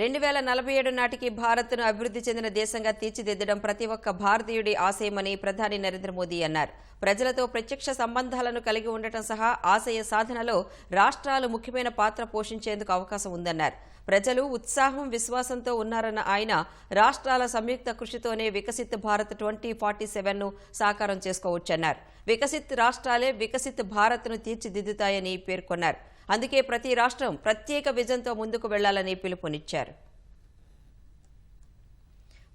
రెండు వేల నలభై ఏడు నాటికి భారత్ను అభివృద్ధి చెందిన దేశంగా తీర్చిదిద్దడం ప్రతి ఒక్క భారతీయుడి ఆశయమని ప్రధాని నరేంద్ర మోదీ అన్నారు. ప్రజలతో ప్రత్యక్ష సంబంధాలను కలిగి ఉండటం సహా ఆశయ సాధనలో రాష్ట్రాలు ముఖ్యమైన పాత్ర పోషించేందుకు అవకాశం ఉందన్నారు. ప్రజలు ఉత్సాహం విశ్వాసంతో ఉన్నారన్న ఆయన రాష్ట్రాల సంయుక్త కృషితోనే వికసిత్ భారత్ ట్వంటీ ఫార్టీ సెవెన్ను సాకారం చేసుకోవచ్చన్నారు. వికసిత్ రాష్ట్రాలే వికసిత్ భారత్ను తీర్చిదిద్దుతాయని పేర్కొన్నారు. అందుకే ప్రతి రాష్ట్రం ప్రత్యేక విజన్తో ముందుకు వెళ్ళాలని పిలుపునిచ్చారు.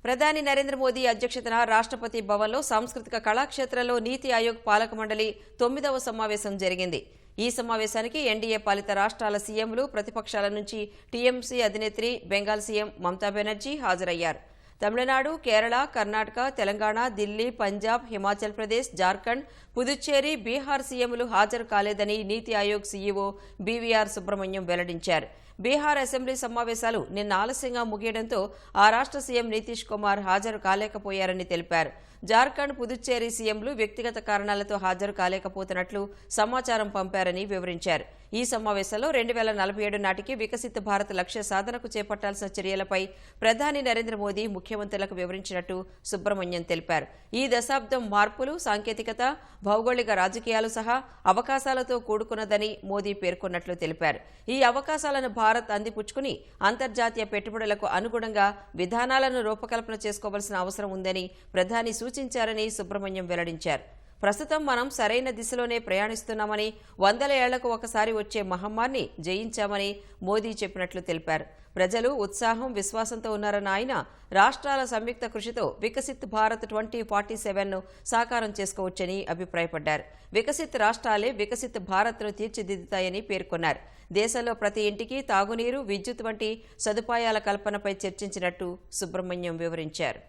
ప్రధాని నరేంద్ర మోదీ అధ్యక్షతన రాష్ట్రపతి భవన్లో సాంస్కృతిక కళాక్షేత్రంలో నీతి ఆయోగ్ పాలక మండలి తొమ్మిదవ సమావేశం జరిగింది. ఈ సమావేశానికి ఎన్డీఏ పాలిత రాష్ట్రాల సీఎంలు ప్రతిపక్షాల నుంచి టీఎంసీ అధినేత్రి బెంగాల్ సీఎం మమతా బెనర్జీ హాజరయ్యారు. తమిళనాడు కేరళ కర్ణాటక తెలంగాణ ఢిల్లీ పంజాబ్ హిమాచల్ ప్రదేశ్ జార్ఖండ్ పుదుచ్చేరి బీహార్ సీఎంలు హాజరు కాలేదని నీతి ఆయోగ్ సీఈఓ బీవీఆర్ సుబ్రహ్మణ్యం వెల్లడించారు. బీహార్ అసెంబ్లీ సమావేశాలు నిన్న ఆలస్యంగా ముగియడంతో ఆ రాష్ట్ర సీఎం నితీష్ కుమార్ హాజరు కాలేకపోయారని తెలిపారు. జార్ఖండ్ పుదుచ్చేరి సీఎంలు వ్యక్తిగత కారణాలతో హాజరు కాలేకపోతున్నట్లు సమాచారం పంపారని వివరించారు. ఈ సమావేశంలో రెండు వేల నలభై ఏడు నాటికి వికసిత భారత్ లక్ష్య సాధనకు చేపట్టాల్సిన చర్యలపై ప్రధాని నరేంద్ర మోదీ ముఖ్యమంత్రులకు వివరించినట్టు సుబ్రహ్మణ్యం తెలిపారు. ఈ దశాబ్దం మార్పులు సాంకేతికత భౌగోళిక రాజకీయాలు సహా అవకాశాలతో కూడుకున్నదని మోదీ పేర్కొన్నట్లు తెలిపారు. ఈ అవకాశాలను భారత్ అందిపుచ్చుకుని అంతర్జాతీయ పెట్టుబడులకు అనుగుణంగా విధానాలను రూపకల్పన చేసుకోవాల్సిన అవసరం ఉందని ప్రధాని సూచించారని సుబ్రహ్మణ్యం వెల్లడించారు. ప్రస్తుతం మనం సరైన దిశలోనే ప్రయాణిస్తున్నామని వందల ఏళ్ళకు ఒకసారి వచ్చే మహమ్మారిని జయించామని మోదీ చెప్పినట్లు తెలిపారు. ప్రజలు ఉత్సాహం విశ్వాసంతో ఉన్నారన్న ఆయన రాష్ట్రాల సంయుక్త కృషితో వికసిత్ భారత్ ట్వంటీ ఫార్టీ సెవెన్ను సాకారం చేసుకోవచ్చని అభిప్రాయపడ్డారు. వికసిత్ రాష్ట్రాలే వికసిత్ భారత్ను తీర్చిదిద్దుతాయని పేర్కొన్నారు. దేశంలో ప్రతి ఇంటికి తాగునీరు విద్యుత్ వంటి సదుపాయాల కల్పనపై చర్చించినట్టు సుబ్రహ్మణ్యం వివరించారు.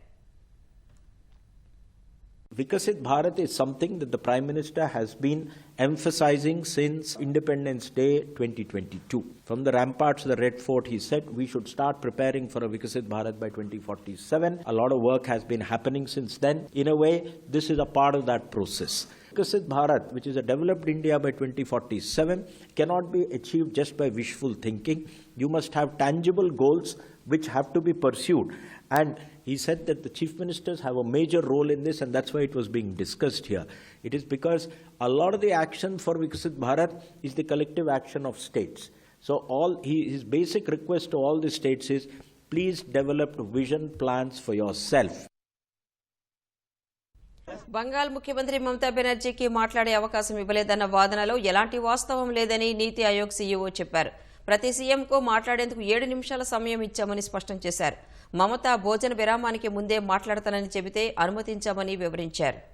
Vikasit Bharat is something that the Prime Minister has been emphasizing since Independence Day 2022. From the ramparts of the Red Fort, he said we should start preparing for a Vikasit Bharat by 2047. A lot of work has been happening since then. In a way, this is a part of that process. Vikasit Bharat, which is a developed India by 2047, cannot be achieved just by wishful thinking. You must have tangible goals which have to be pursued. And he said that the chief ministers have a major role in this, and that's why it was being discussed here. It is because a lot of the action for Vikasit Bharat is the collective action of states. So, all he, his basic request to all the states is please develop vision plans for yourself. Bengal ముఖ్యమంత్రి మమతా బెనర్జీకి మాట్లాడే అవకాశం ఇవ్వలేదన్న వాదనలో ఎలాంటి వాస్తవం లేదని నీతి Aayog CEO చెప్పారు ప్రతి సీఎంకు మాట్లాడేందుకు ఏడు నిమిషాల సమయం ఇచ్చామని స్పష్టం చేశారు. మమత భోజన విరామానికి ముందే మాట్లాడతానని చెబితే అనుమతించామని వివరించారు.